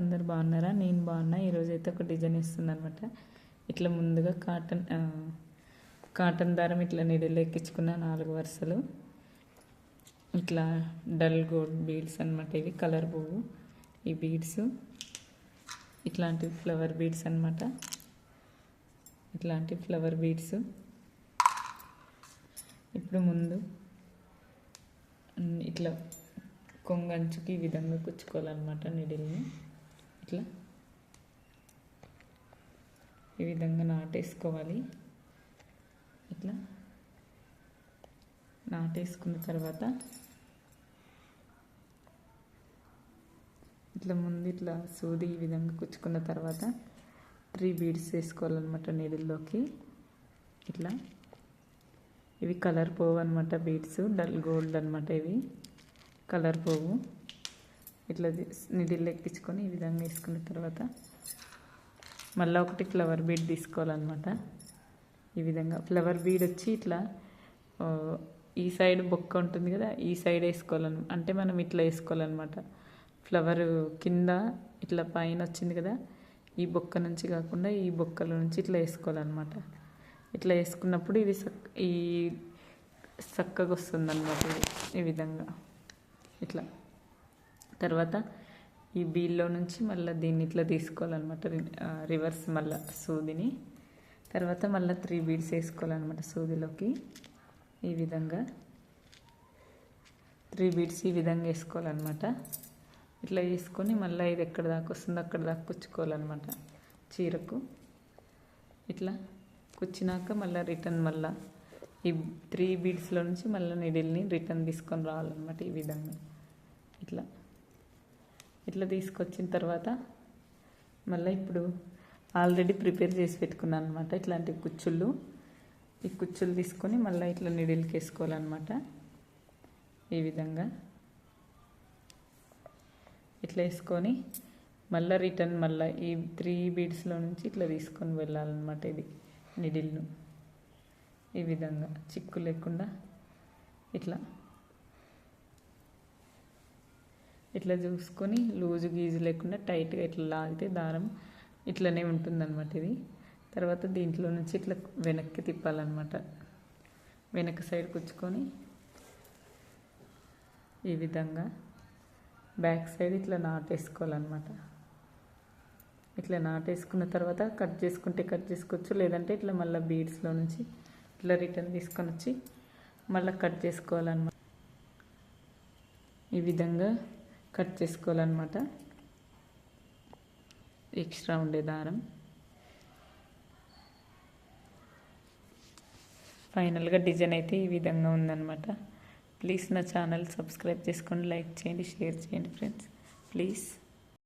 అందరు బాగున్నారా? నేను బాగున్నా. ఈరోజు అయితే ఒక డిజైన్ ఇస్తుంది అనమాట ఇట్లా ముందుగా కాటన్ కాటన్ దారం ఇట్లా నీడలు ఎక్కించుకున్న నాలుగు వరుసలు. ఇట్లా డల్ గోల్డ్ బీడ్స్ అనమాట ఇవి కలర్ పువ్వు ఈ బీడ్స్. ఇట్లాంటి ఫ్లవర్ బీడ్స్ అనమాట ఇట్లాంటి ఫ్లవర్ బీడ్స్. ఇప్పుడు ముందు ఇట్లా కొంగంచుకి ఈ విధంగా కుచ్చుకోవాలన్నమాట నిడిల్ని. ఇట్లా ఈ విధంగా నాటేసుకోవాలి. ఇట్లా నాటేసుకున్న తర్వాత ఇట్లా ముందు ఇట్లా సూది ఈ విధంగా కుచ్చుకున్న తర్వాత త్రీ బీడ్స్ వేసుకోవాలన్నమాట నీడిల్లోకి ఇట్లా. ఇవి కలర్ పోవు అనమాట బీడ్స్ డల్ గోల్డ్ అనమాట ఇవి. కలర్ పోవు. ఇట్లా నిడిల్ ఎక్కించుకొని ఈ విధంగా వేసుకున్న తర్వాత మళ్ళీ ఒకటి ఫ్లవర్ బీడ్ తీసుకోవాలన్నమాట. ఈ విధంగా ఫ్లవర్ బీడ్ వచ్చి ఇట్లా ఈ సైడ్ బొక్క ఉంటుంది కదా ఈ సైడ్ వేసుకోవాలను అంటే మనం ఇట్లా వేసుకోవాలన్నమాట. ఫ్లవర్ కింద ఇట్లా పైన వచ్చింది కదా ఈ బొక్క నుంచి కాకుండా ఈ బొక్కల నుంచి ఇట్లా వేసుకోవాలన్నమాట. ఇట్లా వేసుకున్నప్పుడు ఇది సక్ ఈ చక్కగా వస్తుంది అన్నమాట ఈ విధంగా. ఇట్లా. తర్వాత ఈ బీల్లో నుంచి మళ్ళీ దీన్ని ఇట్లా తీసుకోవాలన్నమాట. రివర్స్ మళ్ళీ సూదిని. తర్వాత మళ్ళీ త్రీ బీడ్స్ వేసుకోవాలన్నమాట సూదిలోకి. ఈ విధంగా త్రీ బీడ్స్ ఈ విధంగా వేసుకోవాలన్నమాట. ఇట్లా వేసుకొని మళ్ళీ ఇది ఎక్కడ దాకా వస్తుందో అక్కడ దాకా కుచ్చుకోవాలన్నమాట చీరకు. ఇట్లా కుచ్చినాక మళ్ళీ రిటర్న్ మళ్ళీ ఈ త్రీ బీడ్స్లో నుంచి మళ్ళీ నిడిల్ని రిటర్న్ తీసుకొని రావాలన్నమాట ఈ విధంగా. ఇట్లా ఇట్లా తీసుకొచ్చిన తర్వాత మళ్ళీ ఇప్పుడు ఆల్రెడీ ప్రిపేర్ చేసి పెట్టుకున్నాను అనమాట ఇట్లాంటి కుచ్చుళ్ళు. ఈ కుచ్చులు తీసుకొని మళ్ళీ ఇట్లా నిడిల్కి వేసుకోవాలన్నమాట. ఈ విధంగా ఇట్లా వేసుకొని మళ్ళీ రిటర్న్ మళ్ళీ ఈ త్రీ బీడ్స్లో నుంచి ఇట్లా తీసుకొని వెళ్ళాలన్నమాట ఇది నిడిల్ను. ఈ విధంగా చిక్కు లేకుండా ఇట్లా ఇట్లా చూసుకొని లూజు గీజు లేకుండా టైట్గా ఇట్లా లాగితే దారం ఇట్లనే ఉంటుందన్నమాట ఇది. తర్వాత దీంట్లో నుంచి ఇట్లా వెనక్కి తిప్పాలన్నమాట. వెనక సైడ్ కుచ్చుకొని ఈ విధంగా బ్యాక్ సైడ్ ఇట్లా నాటేసుకోవాలన్నమాట ఇట్లా నాటేసుకున్న తర్వాత కట్ చేసుకుంటే కట్ చేసుకోవచ్చు లేదంటే ఇట్లా మళ్ళీ బీడ్స్లో నుంచి ఇట్లా రిటర్న్ తీసుకొని వచ్చి మళ్ళీ కట్ చేసుకోవాలన్నమాట. ఈ విధంగా కట్ చేసుకోవాలన్నమాట. ఎక్స్ట్రా ఉండే దారం. ఫైనల్గా డిజైన్ అయితే ఈ విధంగా ఉందన్నమాట. ప్లీజ్ నా ఛానల్ సబ్స్క్రైబ్ చేసుకోండి లైక్ చేయండి షేర్ చేయండి ఫ్రెండ్స్. ప్లీజ్.